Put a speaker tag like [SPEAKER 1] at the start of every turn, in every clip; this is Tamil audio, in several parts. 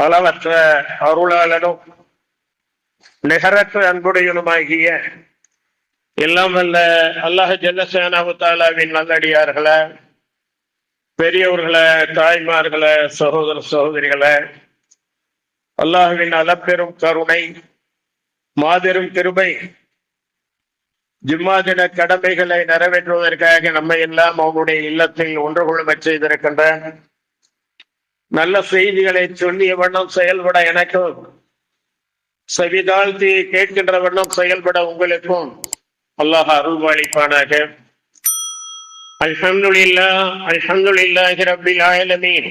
[SPEAKER 1] அளவற்ற அருளாளனும் நிகரற்ற அன்புடையனுமாகிய எல்லாம் வல்ல அல்லாஹ் ஜல்லசேனாவுத்தாலாவின் நல்லடியார்களை பெரியவர்களை தாய்மார்களை சகோதர சகோதரிகளை அல்லாஹுவின் அளப்பெரும் கருணை மாபெரும் கிருபை ஜிம்மா தின கடமைகளை நிறைவேற்றுவதற்காக நம்மை எல்லாம் அவனுடைய இல்லத்தில் ஒன்று கொள்ளுமச் செய்திருக்கின்ற நல்ல செய்திகளை சொல்லிய வண்ணம் செயல்பட எனக்கும் செவிதாழ்த்தி கேட்கின்ற வண்ணம் செயல்பட உங்களுக்கும் அல்லாஹ் அருள்வாளிப்பானாக அல்ஹம்துலில்லா அல்ஹம்துலில்லாஹி ரப்பில் ஆலமீன்.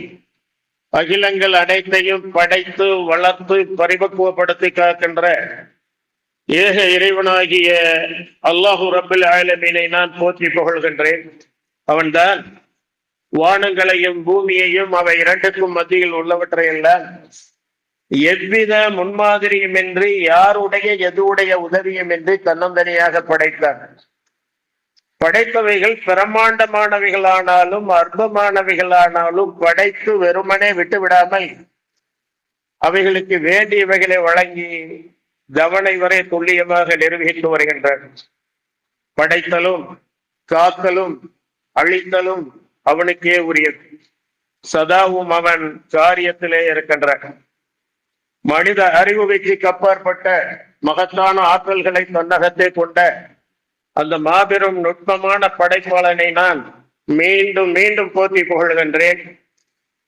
[SPEAKER 1] அகிலங்கள் அனைத்தையும் படைத்து வளர்த்து பரிபக்குவப்படுத்தி காக்கின்ற ஏக இறைவனாகிய அல்லாஹு ரப்பில் ஆலமீனை நான் போற்றி புகழ்கின்றேன். அவன்தான் வானங்களையும் பூமியையும் அவை இரண்டுக்கும் மத்தியில் உள்ளவற்றையெல்லாம் எவ்வித முன்மாதிரியும் இன்றி யாருடைய எதுவுடைய உதவியுமின்றி தன்னந்தனியாக படைத்தார். படைத்தவைகள் பிரமாண்டமானவைகளானாலும் அற்பமானவைகளானாலும் படைத்து வெறுமனே விட்டு விடாமல் அவைகளுக்கு வேண்டியவைகளை வழங்கி தவணை வரை துல்லியமாக நிர்வகித்து வருகின்றார் படைத்தலும் காத்தலும் அழித்தலும் அவனுக்கே உரியது சதாவும் அவன் காரியத்திலே இருக்கின்றான் மனித அறிவு வைக்கு அப்பாற்பட்ட மகத்தான ஆற்றல்களை தன்னகத்தை கொண்ட அந்த மாபெரும் நுட்பமான படைப்பாளனை நான் மீண்டும் மீண்டும் போற்றி புகழ்கின்றேன்.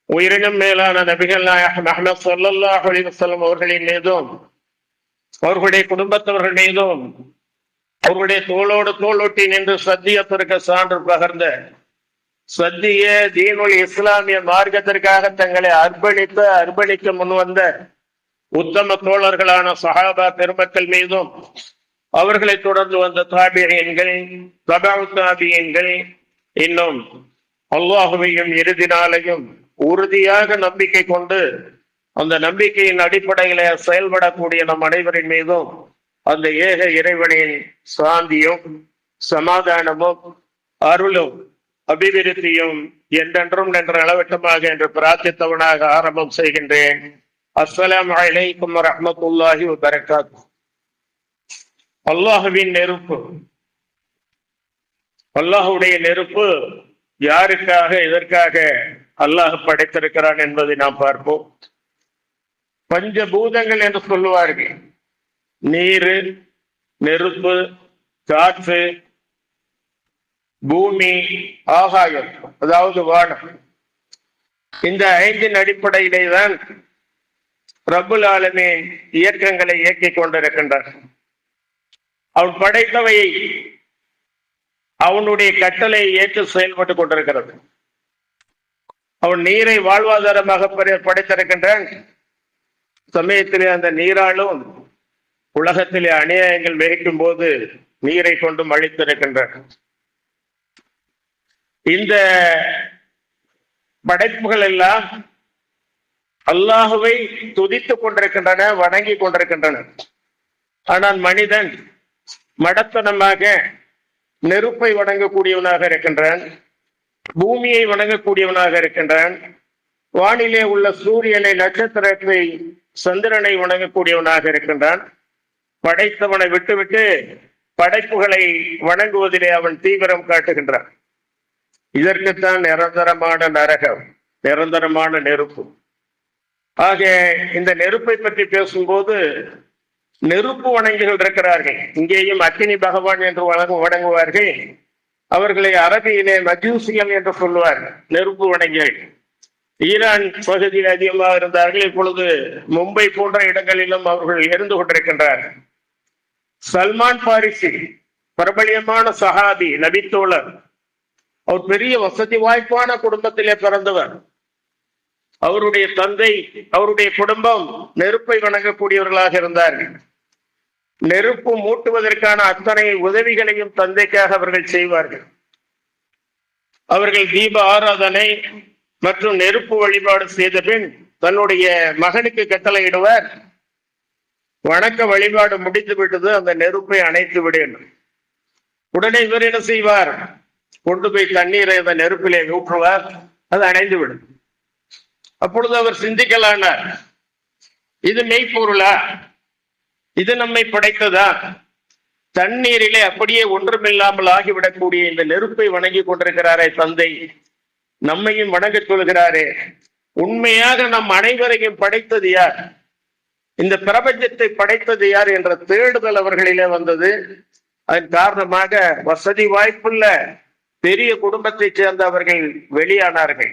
[SPEAKER 1] உயிரினும் மேலான நபிகள் நாயகம் அஹமது சொல்லல்லாஹ் அலிவசல்லம் அவர்களின் மீதும் அவர்களுடைய குடும்பத்தவர்கள் மீதும் அவர்களுடைய தோளோடு தோளொட்டி நின்று சத்தியத்திற்கு சான்று பகர்ந்த சத்திய தீனுல் இஸ்லாமிய மார்க்கத்திற்காக தங்களை அர்ப்பணித்து அர்ப்பணிக்க முன்வந்த உத்தம தோழர்களான சஹாபா பெருமக்கள் மீதும் அவர்களை தொடர்ந்து வந்த தாபியன்கள் தபால் தாபியன்கள் இன்னும் அல்லாஹுவையும் இறுதி நாளையும் உறுதியாக நம்பிக்கை கொண்டு அந்த நம்பிக்கையின் அடிப்படையில செயல்படக்கூடிய நம் அனைவரின் மீதும் அந்த ஏக இறைவனின் சாந்தியும் சமாதானமும் அருளும் அபிவிருத்தியும் என்றென்றும் நின்ற அளவட்டமாக என்று பிரார்த்தித்தவனாக ஆரம்பம் செய்கின்றேன். அஸ்ஸலாம் அலைக்கும் ரஹமத்துல்லாஹி வபரகாத் அல்லாஹுவின் நெருப்பு. அல்லாஹுடைய நெருப்பு யாருக்காக எதற்காக அல்லாஹ் படைத்திருக்கிறான் என்பதை நாம் பார்ப்போம். பஞ்சபூதங்கள் என்று சொல்லுவார்கள். நீர் நெருப்பு காற்று பூமி ஆகாயம் அதாவது வானம். இந்த ஐந்தின் அடிப்படையிலே தான் ரபுல் ஆலமே இயக்கங்களை இயக்கிக் கொண்டிருக்கின்றார். அவன் படைத்தவையை அவனுடைய கட்டளை ஏற்று செயல்பட்டுக் கொண்டிருக்கிறது. அவன் நீரை வாழ்வாதாரமாக படைத்திருக்கின்றான். சமயத்திலே அந்த நீராலும் உலகத்திலே அநியாயங்கள் மிகைக்கும் போது நீரை கொண்டும் அழித்திருக்கின்றான். இந்த படைப்புகள் எல்லாம் அல்லாஹுவை துதித்துக் கொண்டிருக்கின்றன வணங்கி கொண்டிருக்கின்றன. ஆனால் மனிதன் மடத்தனமாக நெருப்பை வணங்கக்கூடியவனாக இருக்கின்றான் பூமியை வணங்கக்கூடியவனாக இருக்கின்றான் வானிலே உள்ள சூரியனை நட்சத்திரத்தை சந்திரனை வணங்கக்கூடியவனாக இருக்கின்றான். படைத்தவனை விட்டுவிட்டு படைப்புகளை வணங்குவதிலே அவன் தீவிரம் காட்டுகின்றான். இதற்குத்தான் நிரந்தரமான நரகம் நிரந்தரமான நெருப்பு. ஆக இந்த நெருப்பை பற்றி பேசும்போது நெருப்பு வணங்கிகள் இருக்கிறார்கள். இங்கேயும் அக்கினி பகவான் என்று வழங்க வணங்குவார்கள். அவர்களை அரபியிலே மஜூசிகள் என்று சொல்லுவார்கள் நெருப்பு வணங்கிகள். ஈரான் பகுதியில் அதிகமாக இருந்தார்கள். இப்பொழுது மும்பை போன்ற இடங்களிலும் அவர்கள் இருந்து கொண்டிருக்கின்றார்கள் சல்மான் பாரிசி பிரபலியமான சஹாபி நபித்தோழர். அவர் பெரிய வசதி வாய்ப்பான குடும்பத்திலே பிறந்தவர். அவருடைய தந்தை அவருடைய குடும்பம் நெருப்பை வணங்கக்கூடியவர்களாக இருந்தார்கள் நெருப்பு மூட்டுவதற்கான அத்தனை உதவிகளையும் தந்தைக்காக அவர்கள் செய்வார்கள். அவர்கள் தீப ஆராதனை மற்றும் நெருப்பு வழிபாடு செய்த பின் தன்னுடைய மகனுக்கு கட்டளையிடுவார். வணக்க வழிபாடு முடித்து விட்டது அந்த நெருப்பை அணைத்து விடேன். உடனே இவர் என்ன செய்வார்? கொண்டு போய் தண்ணீரை அந்த நெருப்பிலே ஊற்றுவார் அது அணைந்து விடும் அப்பொழுது அவர் சிந்திக்கலானார் இது மெய்ப்பொருளா இது நம்மை படைத்ததா? தண்ணீரிலே அப்படியே ஒன்றுமில்லாமல் ஆகிவிடக்கூடிய இந்த நெருப்பை வணங்கி கொண்டிருக்கிறாரே தந்தை. நம்மையும் வணங்க சொல்கிறாரே உண்மையாக நம் அனைவரையும் படைத்தது யார்? இந்த பிரபஞ்சத்தை படைத்தது யார் என்ற தேடுதல் அவர்களிலே வந்தது. அதன் காரணமாக வசதி வாய்ப்புள்ள பெரிய குடும்பத்தைச் சேர்ந்தவர்கள் வெளியானார்கள்.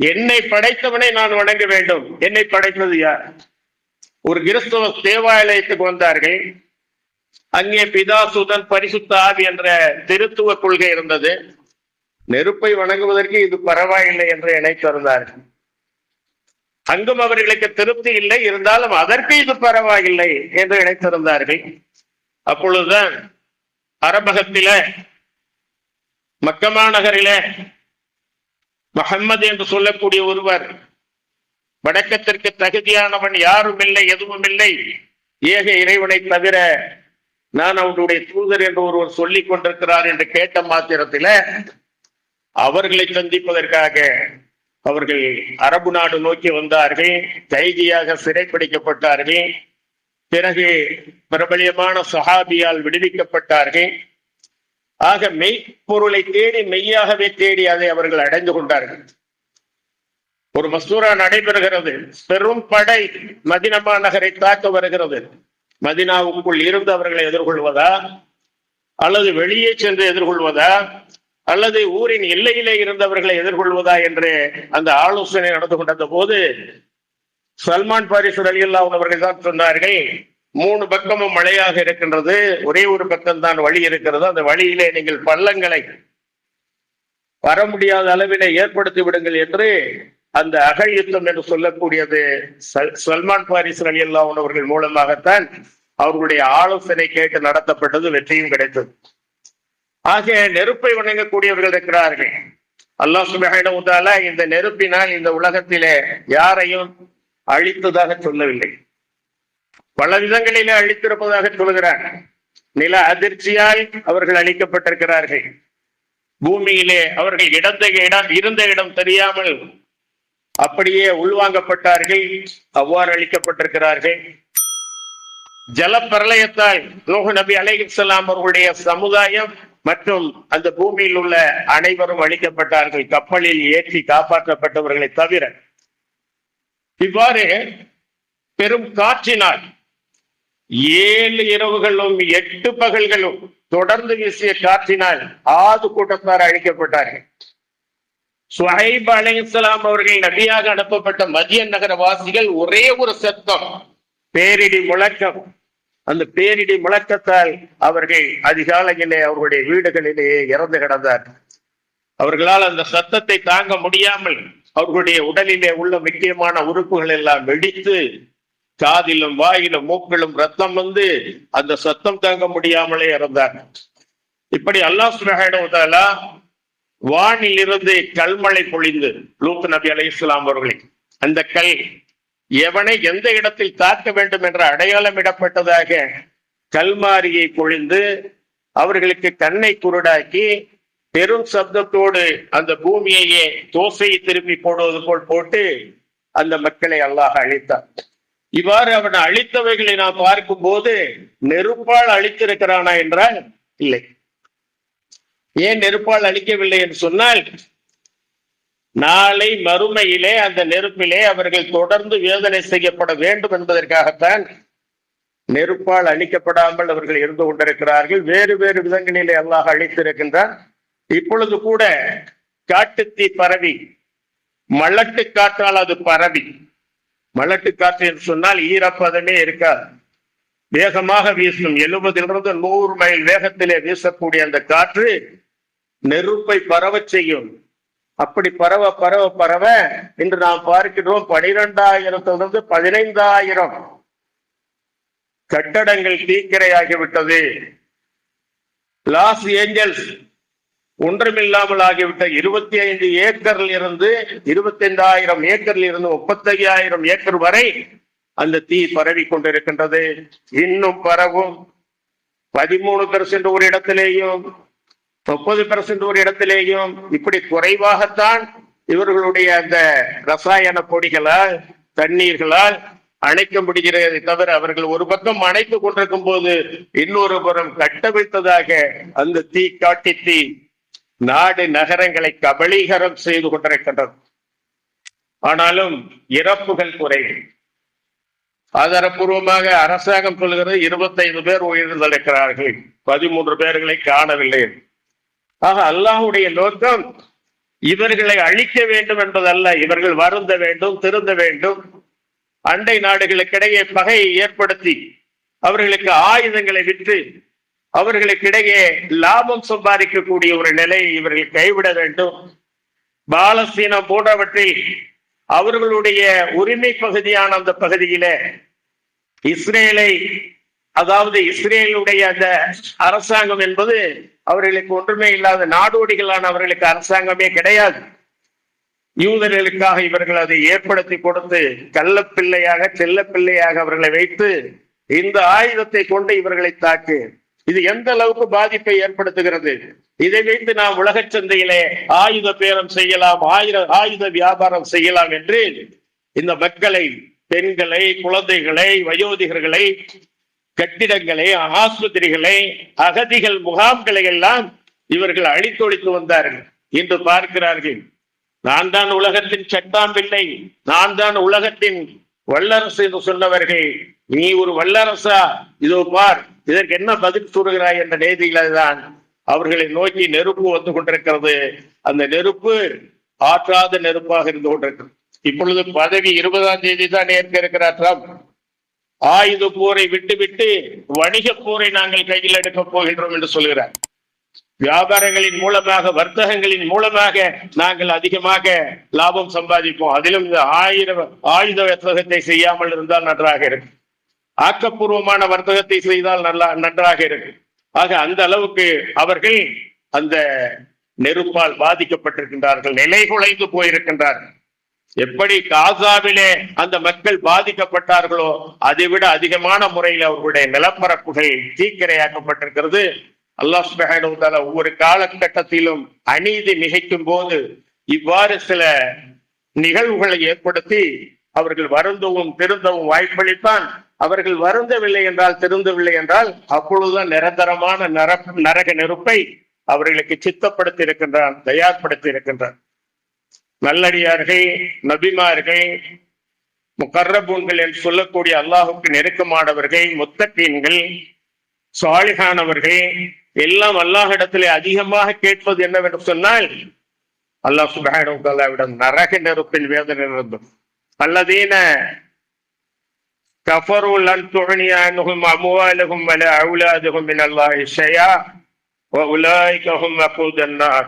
[SPEAKER 1] என்னை படைத்தவனை நான் வணங்க வேண்டும். என்னை படைத்தது யார்? ஒரு கிறிஸ்தவ தேவாலயத்துக்கு வந்தார்கள். அங்கே பிதா சுதன் பரிசுத்த ஆவி என்ற திருத்துவ கொள்கை இருந்தது. நெருப்பை வணங்குவதற்கு இது பரவாயில்லை என்று இணைத்திருந்தார்கள் அங்கும் அவர்களுக்கு திருப்தி இல்லை. இருந்தாலும் அதற்கு இது பரவாயில்லை என்று இணைத்திருந்தார்கள் அப்பொழுதுதான் அரபகத்தில மக்கமா நகரிலே மஹம்மது என்று சொல்லக்கூடிய ஒருவர் வணக்கத்திற்கு தகுதியானவன் யாரும் இல்லை எதுவும் இல்லை. ஏக இறைவனை தவிர நான் அவனுடைய தூதர் என்று ஒருவர் சொல்லிக் கொண்டிருக்கிறார் என்று கேட்ட மாத்திரத்தில அவர்களை சந்திப்பதற்காக அவர்கள் அரபு நாடு நோக்கி வந்தார்கள் கைதியாக சிறைப்பிடிக்கப்பட்டார்கள் பிறகு பிரபலியமான சஹாபியால் விடுவிக்கப்பட்டார்கள். ஆக மெய்ப்பொருளை தேடி மெய்யாகவே தேடி அதை அவர்கள் அடைந்து கொண்டார்கள். ஒரு மசூரா நடைபெறுகிறது. பெரும் படை மதினமா நகரை தாக்க வருகிறது. மதினாவுக்குள் இருந்து அவர்களை எதிர்கொள்வதா? அல்லது வெளியே சென்று எதிர்கொள்வதா? அல்லது ஊரின் எல்லையிலே இருந்தவர்களை எதிர்கொள்வதா என்று அந்த ஆலோசனை நடந்து கொண்ட போது சல்மான் பாரிஸ் அலியல்லா அவர்கள் தான் சொன்னார்கள் மூணு பக்கமும் மழையாக இருக்கின்றது. ஒரே ஒரு பக்கம் தான் வழி இருக்கிறது. அந்த வழியிலே நீங்கள் பள்ளங்களை வர முடியாத அளவிலே ஏற்படுத்தி விடுங்கள் என்று அந்த அகழ் யுத்தம் என்று சொல்லக்கூடியது சல்- சல்மான் பாரிஸ் அலியல்லா அவர்கள் மூலமாகத்தான் அவர்களுடைய ஆலோசனை கேட்டு நடத்தப்பட்டது வெற்றியும் கிடைத்தது. ஆக நெருப்பை வணங்கக்கூடியவர்கள் இருக்கிறார்கள். அல்லாஹ் சுபஹானஹு இந்த நெருப்பினால் இந்த உலகத்திலே யாரையும் அழித்ததாக சொல்லவில்லை. பல விதங்களிலே அழித்திருப்பதாக சொல்கிறார் நில அதிர்ச்சியால் அவர்கள் அழிக்கப்பட்டிருக்கிறார்கள். பூமியிலே அவர்கள் இடந்த இடம் இருந்த இடம் தெரியாமல் அப்படியே உள்வாங்கப்பட்டார்கள் அவ்வாறு அழிக்கப்பட்டிருக்கிறார்கள். ஜலப்பிரளயத்தால் நூஹ் நபி அலைஹிஸ்ஸலாம் அவர்களுடைய சமுதாயம் மற்றும் அந்த பூமியில் உள்ள அனைவரும் அழிக்கப்பட்டார்கள். கப்பலில் ஏற்றி காப்பாற்றப்பட்டவர்களை தவிர இவ்வாறு பெரும் காற்றினால் ஏழு இரவுகளும் எட்டு பகல்களும் தொடர்ந்து வீசிய காற்றினால் ஆது கூட்டத்தார் அழிக்கப்பட்டார்கள். சுஹைப் அலையாம் அவர்கள் நபியாக அனுப்பப்பட்ட மதிய நகர வாசிகள் ஒரே ஒரு சத்தம் பேரிடி முழக்கம். அந்த பேரிடி முழக்கத்தால் அவர்கள் அதிகாலையிலே அவர்களுடைய வீடுகளிலேயே இறந்து கிடந்தார் அவர்களால் அந்த சத்தத்தை தாங்க முடியாமல் அவர்களுடைய உடலிலே உள்ள முக்கியமான உறுப்புகள் எல்லாம் வெடித்து காதிலும் வாயிலும் மூக்கிலும் ரத்தம் வந்து அந்த சத்தம் தாங்க முடியாமலே இறந்தாங்க இப்படி அல்லாஹ் சுப்ஹானஹு வானிலிருந்து கல்மழை பொழிந்து லூத் நபி அலி இஸ்லாம் அவர்களை அந்த கல் எவனை எந்த இடத்தில் தாக்க வேண்டும் என்ற அடையாளம் இடப்பட்டதாக கல்மாரியை பொழிந்து அவர்களுக்கு கண்ணை குருடாக்கி பெரும் சப்தத்தோடு அந்த பூமியையே தோசையை திருப்பி போடுவது போல் போட்டு அந்த மக்களை அல்லாஹ் அழித்தார் இவ்வாறு அவன் அழித்தவைகளை நாம் பார்க்கும் போது நெருப்பால் அழித்திருக்கிறானா என்றால் இல்லை. ஏன் நெருப்பால் அழிக்கவில்லை என்று சொன்னால் நாளை மறுமையிலே அந்த நெருப்பிலே அவர்கள் தொடர்ந்து வேதனை செய்யப்பட வேண்டும் என்பதற்காகத்தான் நெருப்பால் அழிக்கப்படாமல் அவர்கள் இருந்து கொண்டிருக்கிறார்கள். வேறு வேறு விதங்களிலே அல்லாஹ் அழித்திருக்கின்றான். இப்பொழுது கூட காட்டுத்தீ பரவி மலட்டு காற்றால் அது பரவி மலட்டு காற்று என்று சொன்னால் ஈரப்பதமே இருக்காது. வேகமாக வீசும். எழுபதிலிருந்து நூறு மைல் வேகத்திலே வீசக்கூடிய அந்த காற்று நெருப்பை பரவ செய்யும். அப்படி பரவ பரவ பரவ இன்று நாம் பார்க்கிறோம் பனிரெண்டாயிரத்திலிருந்து பதினைந்தாயிரம் கட்டடங்கள் தீக்கிரையாகிவிட்டது. லாஸ் ஏஞ்சல்ஸ் ஒன்றுமில்லாமல் ஆகிவிட்ட இருபத்தி ஐந்து ஏக்கரில் இருந்து இருபத்தி ஐந்தாயிரம் ஏக்கரில் இருந்து முப்பத்தையாயிரம் ஏக்கர் வரை அந்த தீ பரவி கொண்டிருக்கின்றது. இன்னும் பரவும். பதிமூணு பெர்சென்ட் ஒரு இடத்திலேயும் முப்பது பெர்சென்ட் ஒரு இடத்திலேயும் இப்படி குறைவாகத்தான் இவர்களுடைய அந்த ரசாயன பொடிகளால் தண்ணீர்களால் அணைக்க முடிகிறதை தவிர அவர்கள் ஒரு பக்கம் அணைத்துக் கொண்டிருக்கும் போது இன்னொரு புறம் கட்டவிழ்த்ததாக அந்த தீ காட்டி தீ நாடு நகரங்களை கபலீகரம் செய்து கொண்டிருக்கின்றது. ஆனாலும் இறப்புகள் குறைவு ஆதாரப்பூர்வமாக அரசாங்கம் சொல்கிறது இருபத்தைந்து பேர் உயிரிழந்திருக்கிறார்கள். பதிமூன்று பேர்களை காணவில்லை. ஆக அல்லாஹுடைய நோக்கம் இவர்களை அழிக்க வேண்டும் என்பதல்ல. இவர்கள் வருந்த வேண்டும் திருந்த வேண்டும். அண்டை நாடுகளுக்கிடையே பகையை ஏற்படுத்தி அவர்களுக்கு ஆயுதங்களை விற்று அவர்களுக்கிடையே லாபம் சம்பாதிக்கக்கூடிய ஒரு நிலையை இவர்கள் கைவிட வேண்டும். பாலஸ்தீனம் போன்றவற்றில் அவர்களுடைய உரிமை பகுதியான அந்த பகுதியில இஸ்ரேலை அதாவது இஸ்ரேலுடைய அந்த அரசாங்கம் என்பது அவர்களுக்கு ஒன்றுமே இல்லாத நாடோடிகளான அவர்களுக்கு அரசாங்கமே கிடையாது. யூதர்களுக்காக இவர்கள் அதை ஏற்படுத்தி கொடுத்து கள்ளப்பிள்ளையாக செல்லப்பிள்ளையாக அவர்களை வைத்து இந்த ஆயுதத்தை கொண்டு இவர்களை தாக்கு இது எந்த அளவுக்கு பாதிப்பை ஏற்படுத்துகிறது? இதை வைத்து நாம் உலக சந்தையிலே ஆயுத பேரம் செய்யலாம் ஆயுத ஆயுத வியாபாரம் செய்யலாம் என்று இந்த மக்களை பெண்களை குழந்தைகளை வயோதிகர்களை கட்டிடங்களை ஆஸ்பத்திரிகளை அகதிகள் முகாம்களை எல்லாம் இவர்கள் அழித்தொழித்து வந்தார்கள் என்று பார்க்கிறார்கள். நான் தான் உலகத்தின் சட்டாம்பிள்ளை நான் தான் உலகத்தின் வல்லரசு என்று சொன்னவர்கள் நீ ஒரு வல்லரசா? இதோ பார். இதற்கு என்ன பதில் கூறுகிறாய் என்ற நேதியில தான் அவர்களை நோக்கி நெருப்பு வந்து கொண்டிருக்கிறது. அந்த நெருப்பு ஆற்றாத நெருப்பாக இருந்து கொண்டிருக்கிறது. இப்பொழுது பதவி இருபதாம் தேதி தான் ஏற்க இருக்கிறார் ட்ரம்ப். ஆயுத போரை விட்டுவிட்டு வணிக போரை நாங்கள் கையில் எடுக்கப் போகின்றோம் என்று சொல்கிறார். வியாபாரங்களின் மூலமாக வர்த்தகங்களின் மூலமாக நாங்கள் அதிகமாக லாபம் சம்பாதிப்போம். அதிலும் இந்த ஆயிரம் ஆயுத வர்த்தகத்தை செய்யாமல் இருந்தால் நன்றாக இருக்கு ஆக்கப்பூர்வமான வர்த்தகத்தை செய்தால் நல்லா நன்றாக இருக்கு. ஆக அந்த அளவுக்கு அவர்கள் அந்த நெருப்பால் பாதிக்கப்பட்டிருக்கின்றார்கள். நிலை குலைந்து போயிருக்கின்றார்கள் எப்படி காசாவிலே அந்த மக்கள் பாதிக்கப்பட்டார்களோ அதை விட அதிகமான முறையில் அவர்களுடைய நிலப்பரப்புகள் தீக்கிரையாக்கப்பட்டிருக்கிறது. அல்லாஹ் சுப்ஹானஹு ஒவ்வொரு காலகட்டத்திலும் அநீதி நிகழ்க்கும் போது இவ்வாறு சில நிகழ்வுகளை ஏற்படுத்தி அவர்கள் வருந்தவும் திருந்தவும் வாய்ப்பளித்தான். அவர்கள் வருந்தவில்லை என்றால் திருந்தவில்லை என்றால் அப்பொழுதுதான் நிரந்தரமான நர நரக நெருப்பை அவர்களுக்கு சித்தப்படுத்தி இருக்கின்றான் தயார்படுத்தி இருக்கின்றான் நல்லடியார்கள் நபிமார்கள் முகர்ரபூன்கள் என்று சொல்லக்கூடிய அல்லாஹுக்கு நெருக்கமானவர்கள் முத்தக்கீன்கள் சாலிகானவர்கள் எல்லாம் அல்லாஹிடத்திலே அதிகமாக கேட்பது என்னவென்று சொன்னால் அல்லாஹ் சுபானுவிடம் நரக நெருப்பின் வேதனை இருந்தும் அல்லதீன كفروا لن تغني عنهم أموالهم ولا أولادهم من الله شيئا وأولئك هم وقود النار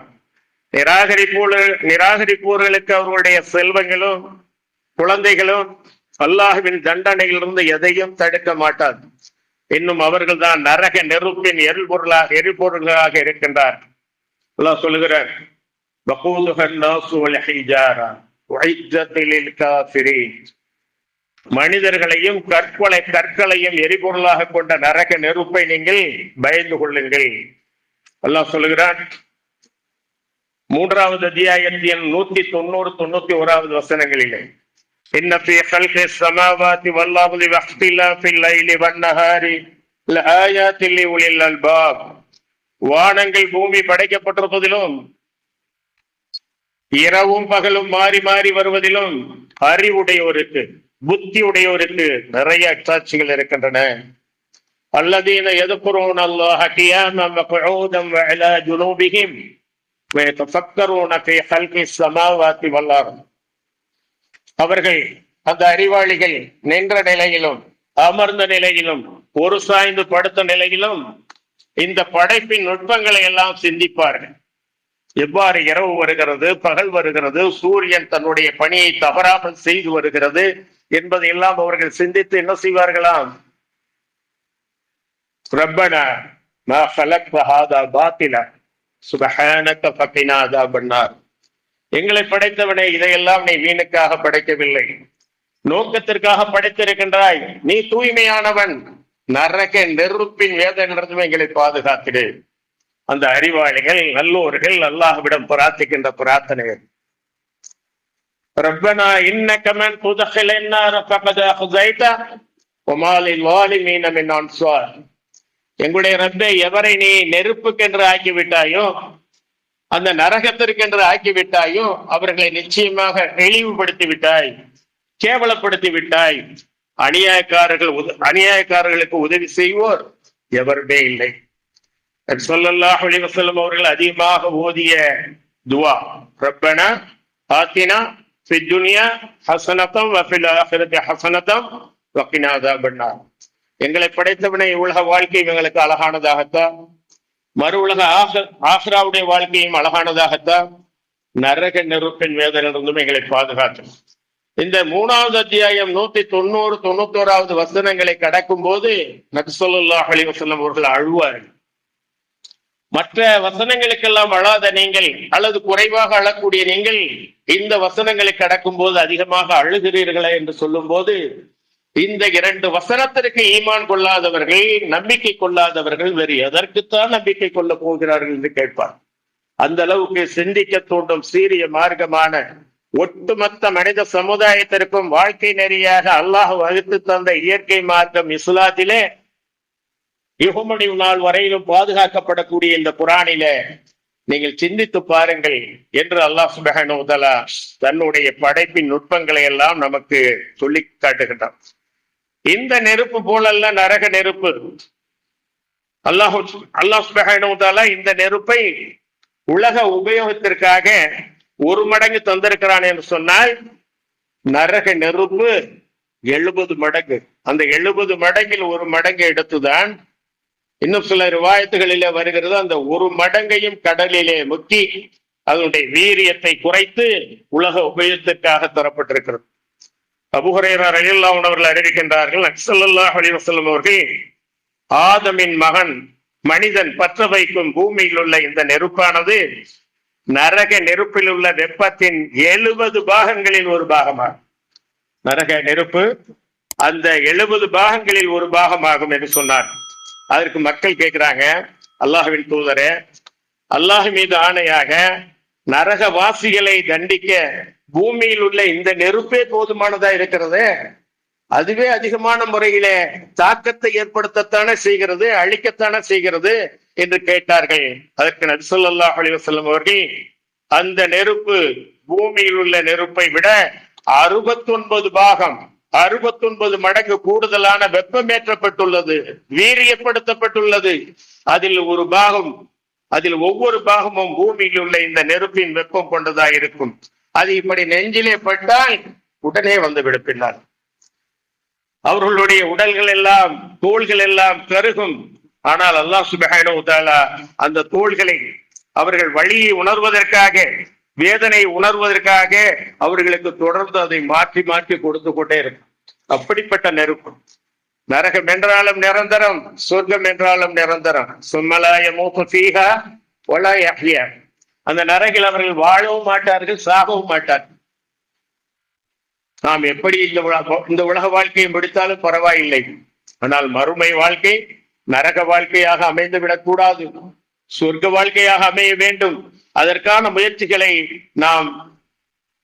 [SPEAKER 1] நிராகரிப்போர் நிராகரிப்போர்களுக்கு அவர்களுடைய செல்வங்களும் குழந்தைகளும் அல்லாஹுவின் தண்டனையிலிருந்து எதையும் தடுக்க மாட்டார் இன்னும் அவர்கள் தான் நரக நெருப்பின் எரிபொருளாக எரிபொருள்களாக இருக்கின்றார் அல்லாஹ் சொல்லுகிறார் வகூதுஹன் நாசு வல் ஹிஜாரா உஇத்தத் லில் காஃபிரீன் மனிதர்களையும் கற்கொலை கற்களையும் எரிபொருளாக கொண்ட நரக நெருப்பை நீங்கள் பயந்து கொள்ளுங்கள் அல்லாஹ் சொல்லுகிறான் மூன்றாவது அத்தியாயத்தின் நூத்தி தொண்ணூறு தொண்ணூத்தி ஓராவது வசனங்களிலே إن في خلق السماوات والأرض واختلاف الليل والنهار لآيات لأولي الألباب வானங்கள் பூமி படைக்கப்பட்டிருப்பதிலும் இரவும் பகலும் மாறி மாறி வருவதிலும் அறிவுடையோருக்கு புத்தி உடையோருக்கு நிறைய அச்சாட்சிகள் இருக்கின்றன الذين يذكرون الله قياما وقعودا وعلى جنوبهم ويتفكرون في خلق السماوات والأرض அவர்கள் அந்த அறிவாளிகள் நின்ற நிலையிலும் அமர்ந்த நிலையிலும் ஒரு சாய்ந்து படுத்த நிலையிலும் இந்த படைப்பின் நுட்பங்களை எல்லாம் சிந்திப்பார்கள் எவ்வாறு இரவு வருகிறது பகல் வருகிறது சூரியன் தன்னுடைய பணியை தவறாமல் செய்து வருகிறது என்பதை எல்லாம் அவர்கள் சிந்தித்து என்ன செய்வார்களாம் ரப்பன மா ஃபலக் பண்ணார் எங்களை படைத்தவனே இதையெல்லாம் நீ வீணுக்காக படைக்கவில்லை. நோக்கத்திற்காக படைத்திருக்கின்றாய். நீ தூய்மையானவன். நரக நெருப்பின் வேதனிடத்தும் எங்களை பாதுகாக்கிறேன் அந்த அறிவாளிகள் நல்லோர்கள் அல்லாஹ்விடம் பிரார்த்திக்கின்ற பிரார்த்தனை ربنا إنك من تدخل النار فقد أخزيته وما للظالمين من أنصار எங்களுடைய ரப்பே எவரை நீ நெருப்புக்கென்று ஆக்கி விட்டாயோ அந்த நரகத்திற்கென்று ஆக்கி விட்டாயோ அவர்களை நிச்சயமாக இழிவுபடுத்தி விட்டாய் கேவலப்படுத்தி விட்டாய் அநியாயக்காரர்கள் உத- அநியாயக்காரர்களுக்கு உதவி செய்வோர் எவருமே இல்லை சல்லல்லாஹ் அலிவசல்லம் அவர்கள் அதிகமாக ஓதிய துவா. ரப்பனா ஆத்தினா துனியா ஹசனத்தம் வஃபில் ஆஹிரத்தி ஹசனத்தம் வக்கினாதா பண்ணா எங்களை படைத்தவனை உலக வாழ்க்கை எங்களுக்கு அழகானதாகத்தான். மறு உலக ஆக ஆஹ்ராவுடைய வாழ்க்கையும் அழகானதாகத்தான். நரக நெருப்பின் இருந்தும் எங்களை பாதுகாத்தோம் இந்த மூணாவது அத்தியாயம் நூத்தி தொண்ணூறு தொண்ணூத்தோராவது வசனங்களை கடக்கும் போது நக்சலுல்லா அலி வசல்லம் அவர்கள் அழுவார்கள். மற்ற வசனங்களுக்கெல்லாம் அழாத நீங்கள் அல்லது குறைவாக அழக்கூடிய நீங்கள் இந்த வசனங்களை கடக்கும் போது அதிகமாக அழுகிறீர்களே என்று சொல்லும் போது இந்த இரண்டு வசனத்திற்கு ஈமான் கொள்ளாதவர்கள் நம்பிக்கை கொள்ளாதவர்கள் வேறு எதற்குத்தான் நம்பிக்கை கொள்ள போகிறார்கள் என்று கேட்பார். அந்த அளவுக்கு சிந்திக்க தூண்டும் சீரிய மார்க்கமான ஒட்டுமொத்த மனித சமுதாயத்திற்கும் வாழ்க்கை நெறியாக அல்லாஹ் வகுத்து தந்த இயற்கை மார்க்கம் இஸ்லாத்திலே யுகமணி நாள் வரையிலும் பாதுகாக்கப்படக்கூடிய இந்த குரானில நீங்கள் சிந்தித்து பாருங்கள் என்று அல்லாஹ் சுபஹானு தலா தன்னுடைய படைப்பின் நுட்பங்களை எல்லாம் நமக்கு சொல்லி காட்டுகின்றான். இந்த நெருப்பு போலல்ல நரக நெருப்பு. அல்லாஹு அல்லாஹ் சுபஹானு தலா இந்த நெருப்பை உலக உபயோகத்திற்காக ஒரு மடங்கு தந்திருக்கிறான் என்று சொன்னால் நரக நெருப்பு எழுபது மடங்கு. அந்த எழுபது மடங்கில் ஒரு மடங்கு எடுத்துதான் இன்னும் சில ரிவாயத்துகளிலே வருகிறது. அந்த ஒரு மடங்கையும் கடலிலே முக்கி அதனுடைய வீரியத்தை குறைத்து உலக உபயோகத்திற்காக தரப்பட்டிருக்கிறது. அபுஹரேரா ரயில்லா அவர்கள் அறிவிக்கின்றார்கள் நக்சல்லா அலிவசல்லம் அவர்கள் ஆதமின் மகன் மனிதன் பற்ற வைக்கும் பூமியில் உள்ள இந்த நெருப்பானது நரக நெருப்பில் உள்ள வெப்பத்தின் எழுபது பாகங்களில் ஒரு பாகமாகும். நரக நெருப்பு அந்த எழுபது பாகங்களில் ஒரு பாகமாகும் என்று சொன்னார் அதற்கு மக்கள் கேட்கிறாங்க அல்லாஹ்வின் தூதரே அல்லாஹ் மீது ஆணையாக நரகவாசிகளை தண்டிக்க பூமியில் உள்ள இந்த நெருப்பே போதுமானதா இருக்கிறது? அதுவே அதிகமான முறையிலே தாக்கத்தை ஏற்படுத்தத்தானே செய்கிறது அழிக்கத்தானே செய்கிறது? என்று கேட்டார்கள். அதற்கு நபிசல்லாஹ் அலிவசல்லம் அவர்கள் அந்த நெருப்பு பூமியில் உள்ள நெருப்பை விட அறுபத்தொன்பது பாகம் அறுபத்தொன்பது மடங்கு கூடுதலான வெப்பமேற்றப்பட்டுள்ளது வீரியப்படுத்தப்பட்டுள்ளது. அதில் ஒரு பாகம் அதில் ஒவ்வொரு பாகமும் பூமியில் உள்ள இந்த நெருப்பின் வெப்பம் கொண்டதா இருக்கும். அது இப்படி நெஞ்சிலே பட்டால் உடனே வந்து விடுப்பினார் அவர்களுடைய உடல்கள் எல்லாம் தோள்கள் எல்லாம் கருகும். ஆனால் அல்லாஹ் சுபஹானஹு தஆலா அந்த தோள்களை அவர்கள் வழியை உணர்வதற்காக வேதனை உணர்வதற்காக அவர்களுக்கு தொடர்ந்து அதை மாற்றி மாற்றி கொடுத்து கொண்டே இருக்கும் அப்படிப்பட்ட நெருப்பு. நரகம் என்றாலும் நிரந்தரம் சொர்க்கம் என்றாலும் நிரந்தரம். சும்மலாய மூப்பு சீகா ஒலா அந்த நரகில் அவர்கள் வாழவும் மாட்டார்கள் சாகவும் மாட்டார்கள். நாம் எப்படி இந்த உலக இந்த உலக வாழ்க்கையை முடித்தாலும் பரவாயில்லை. ஆனால் மறுமை வாழ்க்கை நரக வாழ்க்கையாக அமைந்து விடக்கூடாது சொர்க்க வாழ்க்கையாக அமைய வேண்டும். அதற்கான முயற்சிகளை நாம்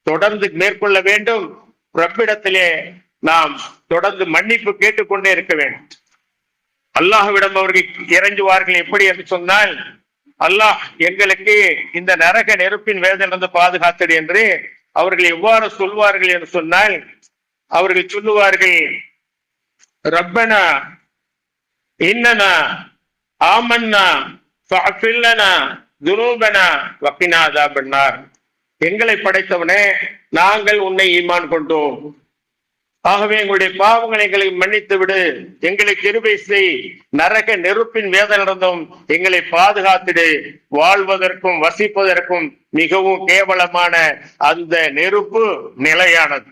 [SPEAKER 1] தொடர்ந்து மேற்கொள்ள வேண்டும். பிரப்பிடத்திலே நாம் தொடர்ந்து மன்னிப்பு கேட்டுக்கொண்டே இருக்க வேண்டும். அல்லாஹ்விடம் அவர்கள் இறங்குவார்கள் எப்படி என்று சொன்னால் அல்லாஹ் எங்களுக்கு இந்த நரக நெருப்பின் வேதனிலிருந்து பாதுகாத்தது என்று அவர்கள் எவ்வாறு சொல்வார்கள் என்று சொன்னால் அவர்கள் சொல்லுவார்கள் ரப்பனா இன்னனா ஆமன்னா ஃபஅஃபில்லனா துனூபனா வக்கினா அதாபன்னார். எங்களை படைத்தவனே நாங்கள் உன்னை ஈமான் கொண்டோம். ஆகவே எங்களுடைய பாவங்களை எங்களை மன்னித்து விடு. எங்களை கிருபை செய். நரக நெருப்பின் வேதனிருந்தும் எங்களை பாதுகாத்திடு. வாழ்வதற்கும் வசிப்பதற்கும் மிகவும் கேவலமான அந்த நெருப்பு நிலையானது.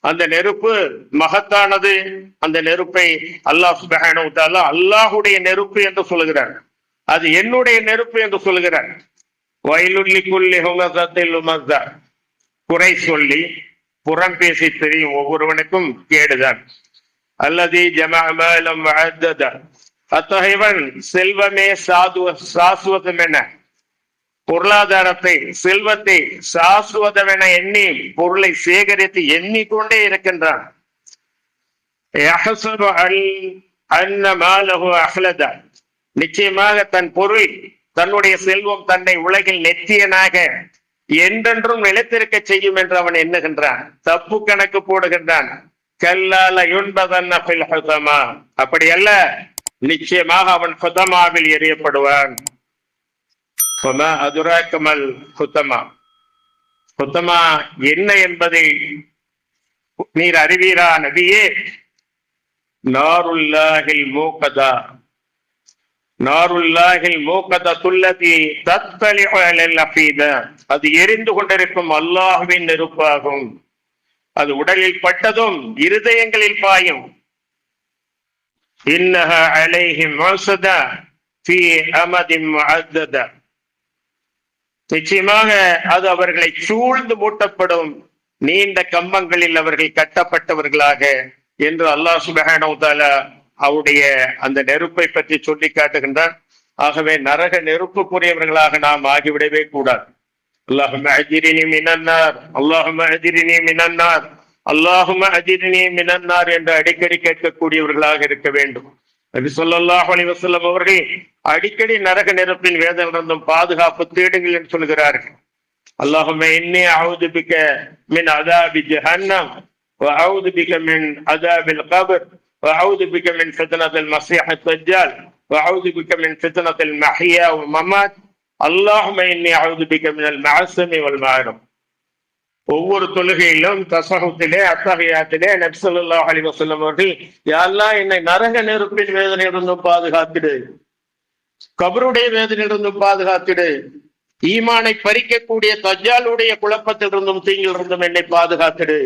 [SPEAKER 1] அந்த நெருப்பு மகத்தானது. அந்த நெருப்பை அல்லாஹ் அல்லாஹுடைய நெருப்பு என்று சொல்கிறார் அது என்னுடைய நெருப்பு என்று சொல்கிறார் வயலுள்ளி குள்ளி குறை சொல்லி புறம் பேசி தெரியும் ஒவ்வொருவனுக்கும் கேடுதான். அல்லது ஜமாலம் அத்தகைவன் செல்வமே சாது சாஸ்வதம் என பொருளாதாரத்தை செல்வத்தை சாஸ்வதமென எண்ணி பொருளை சேகரித்து எண்ணிக்கொண்டே இருக்கின்றான். நிச்சயமாக தன் பொருள் தன்னுடைய செல்வம் தன்னை உலகில் நெத்தியனாக என்றென்றும் நிலைத்திருக்க செய்யும் என்று அவன் எண்ணுகின்றான். தப்பு கணக்கு போடுகின்றான். கல்லால யுண்பதன்ன அப்படி அல்ல நிச்சயமாக அவன் ஹுதமாவில் எரியப்படுவான் அதுராக்கமல் ஹுத்தமா ஹுத்தமா என்ன என்பதை நீர் அறிவீரா நபியே? நாருல்லாகில் மூக்கதா அது எரிந்து கொண்டிருக்கும் அல்லாஹுவின் நெருப்பாகும். அது உடலில் பட்டதும் இருதயங்களில் பாயும். இன்னஹ நிச்சயமாக அது அவர்களை சூழ்ந்து மூட்டப்படும். நீண்ட கம்பங்களில் அவர்கள் கட்டப்பட்டவர்களாக. என்று அல்லாஹ் சுபஹானஹு தஆலா அவருடைய அந்த நெருப்பை பற்றி சொல்லி காட்டுகின்றார். ஆகவே நரக நெருப்புக்குரியவர்களாக நாம் ஆகிவிடவே கூடாது. அல்லாஹும அஜிரினி மினன்னார் அல்லாஹும அஜிரினி மினன்னார் அல்லாஹும அஜிரினி மினன்னார் என்று அடிக்கடி கேட்கக்கூடியவர்களாக இருக்க வேண்டும். நபி சொல்லாஹ் அலி வசல்லம் அவர்கள் அடிக்கடி நரக நெருப்பின் வேதனிடந்தும் பாதுகாப்பு தேடுங்கள் என்று சொல்கிறார்கள். அல்லாஹும இன்னி அவுது பிக்க மின் அதாபி ஜஹன்னம் அவுது பிக்க மின் அதாபில் கபர் وأعوذ بك من فتنة المسيح الدجال وأعوذ بك من فتنة المحيا والممات اللهم إني أعوذ بك من المعصم والمعرم ஒவ்வொரு தொழுகையிலும் தசகத்திலே அத்தகையாத்திலே நபிசல்லாஹ் அலி வசல்லம் அவர்கள் யாரெல்லாம் என்னை நரக நெருப்பின் வேதனையிலிருந்தும் பாதுகாத்திடு கபருடைய வேதனையிலிருந்தும் பாதுகாத்திடு ஈமானை பறிக்கக்கூடிய தஜ்ஜாலுடைய குழப்பத்திலிருந்தும் தீங்கிலிருந்தும் என்னை பாதுகாத்திடு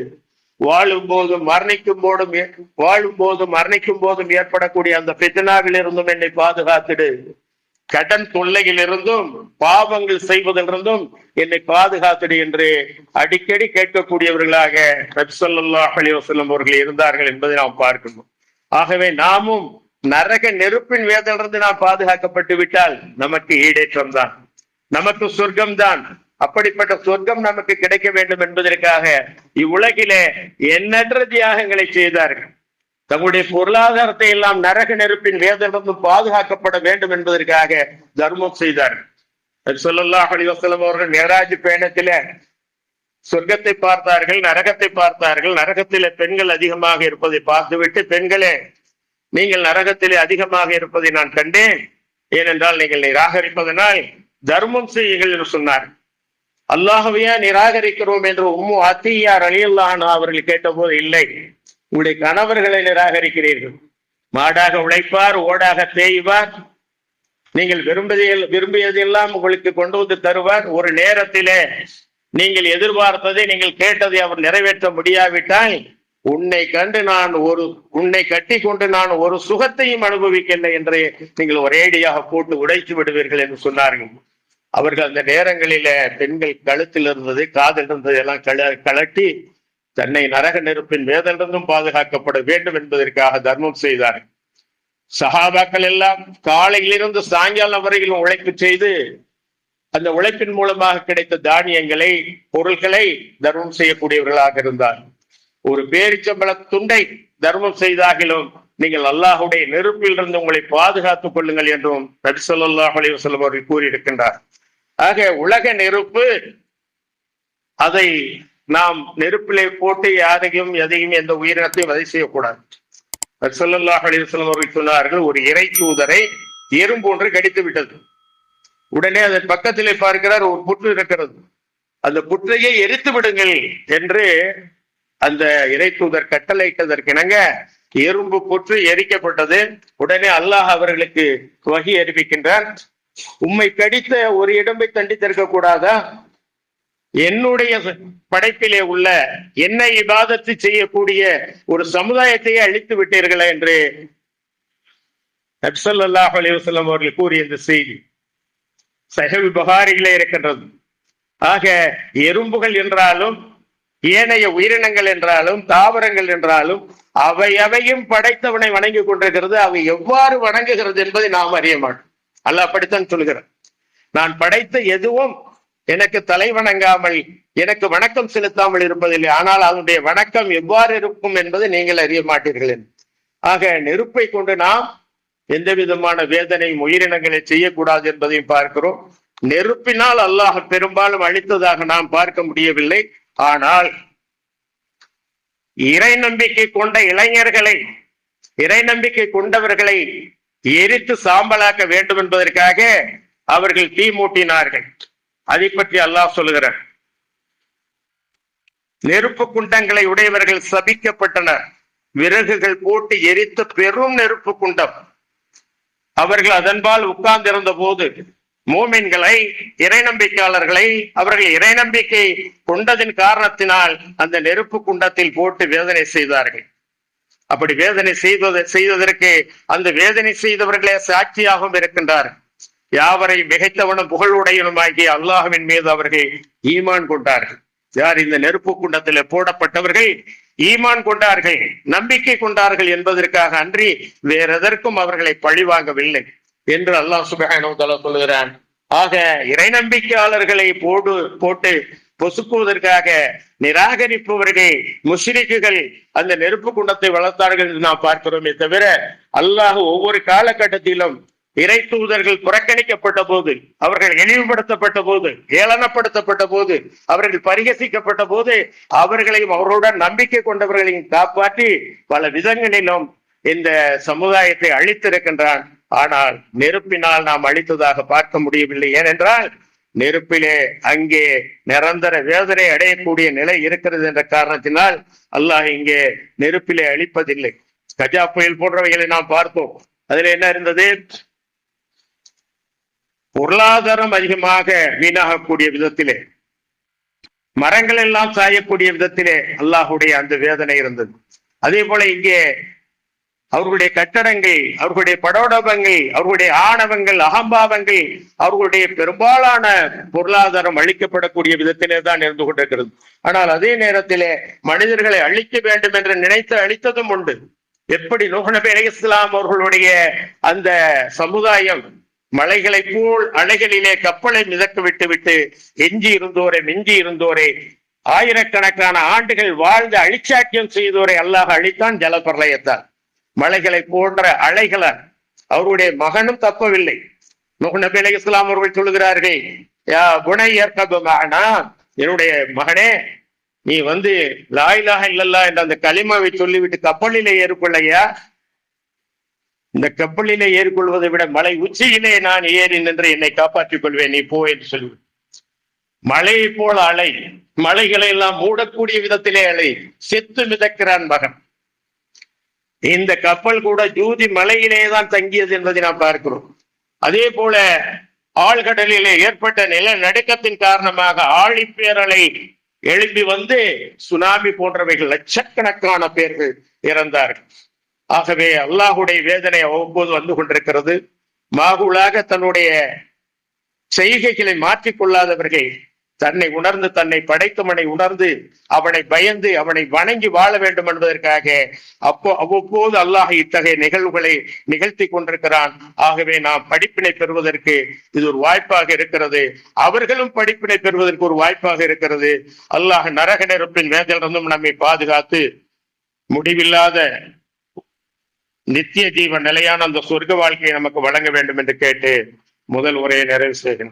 [SPEAKER 1] வாழும் போதும் மரணிக்கும் போதும் வாழும் போதும் மரணிக்கும் போதும் ஏற்படக்கூடிய அந்த பித்னாவில் இருந்தும் என்னை பாதுகாத்துடு. கடன் தொல்லையிலிருந்தும் பாவங்கள் செய்வதிலிருந்தும் என்னை பாதுகாத்துடு என்று அடிக்கடி கேட்கக்கூடியவர்களாக நபிசல்லாஹ் அலி வசல்லம் அவர்கள் இருந்தார்கள் என்பதை நாம் பார்க்கணும். ஆகவே நாமும் நரக நெருப்பின் வேதனிலிருந்து நாம் பாதுகாக்கப்பட்டு விட்டால் நமக்கு ஈடேற்றம் தான். நமக்கு சொர்க்கம் தான் அப்படிப்பட்ட சொர்க்கம் நமக்கு கிடைக்க வேண்டும் என்பதற்காக இவ்வுலகிலே எண்ணற்ற தியாகங்களை செய்தார்கள். தங்களுடைய பொருளாதாரத்தை எல்லாம் நரக நெருப்பின் வேதனிலிருந்து பாதுகாக்கப்பட வேண்டும் என்பதற்காக தர்மம் செய்தார்கள். சொல்லல்லாஹ் அலிவசலம் அவர்கள் நேராஜ் பயணத்தில சொர்க்கத்தை பார்த்தார்கள் நரகத்தை பார்த்தார்கள். நரகத்திலே பெண்கள் அதிகமாக இருப்பதை பார்த்துவிட்டு பெண்களே நீங்கள் நரகத்திலே அதிகமாக இருப்பதை நான் கண்டேன். ஏனென்றால் நீங்கள் நிராகரிப்பதனால் தர்மம் செய்யுங்கள் என்று சொன்னார் அல்லாஹவையா நிராகரிக்கிறோம் என்று உம்மு அத்தியார் அலியுல்லான் அவர்கள் கேட்டபோது இல்லை உங்களுடைய கணவர்களை நிராகரிக்கிறீர்கள். மாடாக உழைப்பார் ஓடாக தேய்வார். நீங்கள் விரும்பியதில் விரும்பியதெல்லாம் உங்களுக்கு கொண்டு வந்து தருவார். ஒரு நேரத்திலே நீங்கள் எதிர்பார்த்ததை நீங்கள் கேட்டதை அவர் நிறைவேற்ற முடியாவிட்டால் உன்னை கண்டு நான் ஒரு உன்னை கட்டி கொண்டு நான் ஒரு சுகத்தையும் அனுபவிக்கவில்லை என்று நீங்கள் ஒரேடியாக போட்டு உடைத்து விடுவீர்கள் என்று சொன்னார்கள். அவர்கள் அந்த நேரங்களில பெண்கள் கழுத்தில் இருந்தது காதில் இருந்தது எல்லாம் கழ கலட்டி தன்னை நரக நெருப்பின் வேதனிலிருந்தும் பாதுகாக்கப்பட வேண்டும் என்பதற்காக தர்மம் செய்தார்கள் சஹாபாக்கள் எல்லாம் காலையிலிருந்து சாயங்காலம் வரையிலும் உழைப்பு செய்து அந்த உழைப்பின் மூலமாக கிடைத்த தானியங்களை பொருள்களை தர்மம் செய்யக்கூடியவர்களாக இருந்தார். ஒரு பேரிச்சம்பள துண்டை தர்மம் செய்தாகிலும் நீங்கள் அல்லாஹுடைய நெருப்பில் இருந்து உங்களை பாதுகாத்துக் கொள்ளுங்கள் என்றும் நபி சொல்லாஹ் அலி வசலம் அவர்கள் கூறியிருக்கின்றார். ஆக உலக நெருப்பு அதை நாம் நெருப்பிலே போட்டு யாரையும் எதையும் எந்த உயிரினத்தையும் வதை செய்யக்கூடாது. நபி ஸல்லல்லாஹு அவர்கள் சொன்னார்கள் ஒரு இறை தூதரை எறும்பு ஒன்று கடித்து விட்டது. உடனே அதன் பக்கத்திலே பார்க்கிறார் ஒரு புற்று இருக்கிறது. அந்த புற்றையே எரித்து விடுங்கள் என்று அந்த இறை தூதர் கட்டளையிட்டதற்கிணங்க எறும்பு புற்று எரிக்கப்பட்டது. உடனே அல்லாஹ் அவர்களுக்கு வகி அறிவிக்கின்றார். உம்மை கடித்த ஒரு இடம்பை தண்டித்திருக்க கூடாதா என்னுடைய படைப்பிலே உள்ள என்னை இபாதத்து செய்யக்கூடிய ஒரு சமுதாயத்தையே அழித்து விட்டீர்களா என்று நப்சல்லாஹ் அலிவசல்லம் அவர்கள் கூறிய இந்த செய்தி சஹவி புகாரிகளே இருக்கின்றது. ஆக எறும்புகள் என்றாலும் ஏனைய உயிரினங்கள் என்றாலும் தாவரங்கள் என்றாலும் அவை அவையும் படைத்தவனை வணங்கி கொண்டிருக்கிறது. அவை எவ்வாறு வணங்குகிறது என்பதை நாம் அறிய மாட்டோம். அல்ல அப்படித்தான் சொல்கிறார் நான் படைத்த எதுவும் எனக்கு தலை வணங்காமல் எனக்கு வணக்கம் செலுத்தாமல் இருப்பதில்லை. ஆனால் அதனுடைய வணக்கம் எவ்வாறு இருக்கும் என்பதை நீங்கள் அறிய மாட்டீர்கள் ஆக நெருப்பை கொண்டு நாம் எந்த விதமான வேதனையும் உயிரினங்களை செய்யக்கூடாது என்பதையும் பார்க்கிறோம். நெருப்பினால் அல்லாஹ் பெரும்பாலும் அழித்ததாக நாம் பார்க்க முடியவில்லை. ஆனால் இறை நம்பிக்கை கொண்ட இளைஞர்களை இறை நம்பிக்கை கொண்டவர்களை எரித்து சாம்பலாக்க வேண்டும் என்பதற்காக அவர்கள் தீ மூட்டினார்கள் அதை பற்றி அல்லாஹ் சொல்லுகிறார். நெருப்பு குண்டங்களை உடையவர்கள் சபிக்கப்பட்டனர். விறகுகள் போட்டு எரித்த பெரும் நெருப்பு குண்டம். அவர்கள் அதன்பால் உட்கார்ந்திருந்த போது மூமின்களை இறை நம்பிக்கையாளர்களை அவர்கள் இறை நம்பிக்கை கொண்டதின் காரணத்தினால் அந்த நெருப்பு குண்டத்தில் போட்டு வேதனை செய்தார்கள். அப்படி வேதனை செய்வது செய்வதற்கு அந்த வேதனை செய்தவர்களே சாட்சியாகவும் இருக்கின்றார். யாவரை மிகைத்தவனும் புகழுடையனுமாகிய அல்லாஹுவின் மீது அவர்கள் ஈமான் கொண்டார்கள். யார் இந்த நெருப்பு குண்டத்தில் போடப்பட்டவர்கள் ஈமான் கொண்டார்கள் நம்பிக்கை கொண்டார்கள் என்பதற்காக அன்றி வேற எதற்கும் அவர்களை பழிவாங்கவில்லை என்று அல்லாஹ் சுபஹானஹு தஆலா சொல்கிறான் ஆக இறை நம்பிக்கையாளர்களை போடு போட்டு பொசுக்குவதற்காக நிராகரிப்பவர்கள் முஷ்ரிக்குகள் அந்த நெருப்பு குண்டத்தை வளர்த்தார்கள் என்று நாம் பார்க்கிறோமே தவிர அல்லாஹ் ஒவ்வொரு காலகட்டத்திலும் இறை தூதர்கள் புறக்கணிக்கப்பட்ட போது அவர்கள் இழிவுபடுத்தப்பட்ட போது ஏளனப்படுத்தப்பட்ட போது அவர்கள் பரிகசிக்கப்பட்ட போது அவர்களையும் அவர்களுடன் நம்பிக்கை கொண்டவர்களையும் காப்பாற்றி பல விதங்களிலும் இந்த சமுதாயத்தை அழித்திருக்கின்றான். ஆனால் நெருப்பினால் நாம் அழித்ததாக பார்க்க முடியவில்லை. ஏனென்றால் நெருப்பிலே அங்கே நிரந்தர வேதனை அடையக்கூடிய நிலை இருக்கிறது என்ற காரணத்தினால் அல்லாஹ் இங்கே நெருப்பிலே அழிப்பதில்லை. கஜா புயல் போன்றவைகளை நாம் பார்த்தோம். அதுல என்ன இருந்தது? பொருளாதாரம் அதிகமாக வீணாகக்கூடிய விதத்திலே மரங்கள் எல்லாம் சாயக்கூடிய விதத்திலே அல்லாஹுடைய அந்த வேதனை இருந்தது. அதே போல இங்கே அவர்களுடைய கட்டடங்கள் அவர்களுடைய படோடபங்கள் அவர்களுடைய ஆணவங்கள் அகம்பாவங்கள் அவர்களுடைய பெரும்பாலான பொருளாதாரம் அழிக்கப்படக்கூடிய விதத்திலே தான் இருந்து கொண்டிருக்கிறது. ஆனால் அதே நேரத்திலே மனிதர்களை அழிக்க வேண்டும் என்று நினைத்து அழித்ததும் உண்டு. எப்படி நூஹ் இஸ்லாம் அவர்களுடைய அந்த சமுதாயம் மலைகளை போல் அலைகளிலே கப்பலை மிதக்க விட்டு விட்டு எஞ்சி இருந்தோரே மிஞ்சி இருந்தோரே ஆயிரக்கணக்கான ஆண்டுகள் வாழ்ந்து அழிச்சாக்கியம் செய்தோரை அல்லாஹ் அழித்தான் ஜலப்பிரளயத்தால் மலைகளை போன்ற அலைகளால் அவருடைய மகனும் தப்பவில்லை. முகநபி அலி இஸ்லாம் அவர்கள் சொல்லுகிறார்கள் யா புனையர் கபமானா என்னுடைய மகனே நீ வந்து லாயிலாக இல்லல்லா என்ற அந்த களிமாவை சொல்லிவிட்டு கப்பலிலே ஏறிக்கொள்ளையா? இந்த கப்பலிலே ஏறிக்கொள்வதை விட மலை உச்சியிலே நான் ஏறி நின்று என்னை காப்பாற்றிக் கொள்வேன் நீ போ என்று சொல்லி மலையை போல அலை மலைகளை எல்லாம் மூடக்கூடிய விதத்திலே அலை செத்து மிதக்கிறான் மகன். இந்த கப்பல் கூட ஜூதி மலையிலே தான் தங்கியது என்பதை நாம் பார்க்கிறோம். அதே போல ஆழ்கடலிலே ஏற்பட்ட நிலநடுக்கத்தின் காரணமாக ஆழிப்பேரலை எழும்பி வந்து சுனாமி போன்றவைகள் லட்சக்கணக்கான பேர்கள் இறந்தார்கள். ஆகவே அல்லாஹுடைய வேதனை அவ்வப்போது வந்து கொண்டிருக்கிறது. மாகுலாக தன்னுடைய செய்கைகளை மாற்றிக் கொள்ளாதவர்கள் தன்னை உணர்ந்து தன்னை படைத்தவனை உணர்ந்து அவனை பயந்து அவனை வணங்கி வாழ வேண்டும் என்பதற்காக அப்போ அவ்வப்போது அல்லாஹ் இத்தகைய நிகழ்வுகளை நிகழ்த்தி கொண்டிருக்கிறான். ஆகவே நாம் படிப்பினை பெறுவதற்கு இது ஒரு வாய்ப்பாக இருக்கிறது. அவர்களும் படிப்பினை பெறுவதற்கு ஒரு வாய்ப்பாக இருக்கிறது. அல்லாஹ் நரக நெருப்பின் வேதிலிருந்தும் நம்மை பாதுகாத்து முடிவில்லாத நித்திய ஜீவன் நிலையான அந்த சொர்க்க வாழ்க்கையை நமக்கு வழங்க வேண்டும் என்று கேட்டு முதல் உரையை நிறைவு செய்கின்றேன்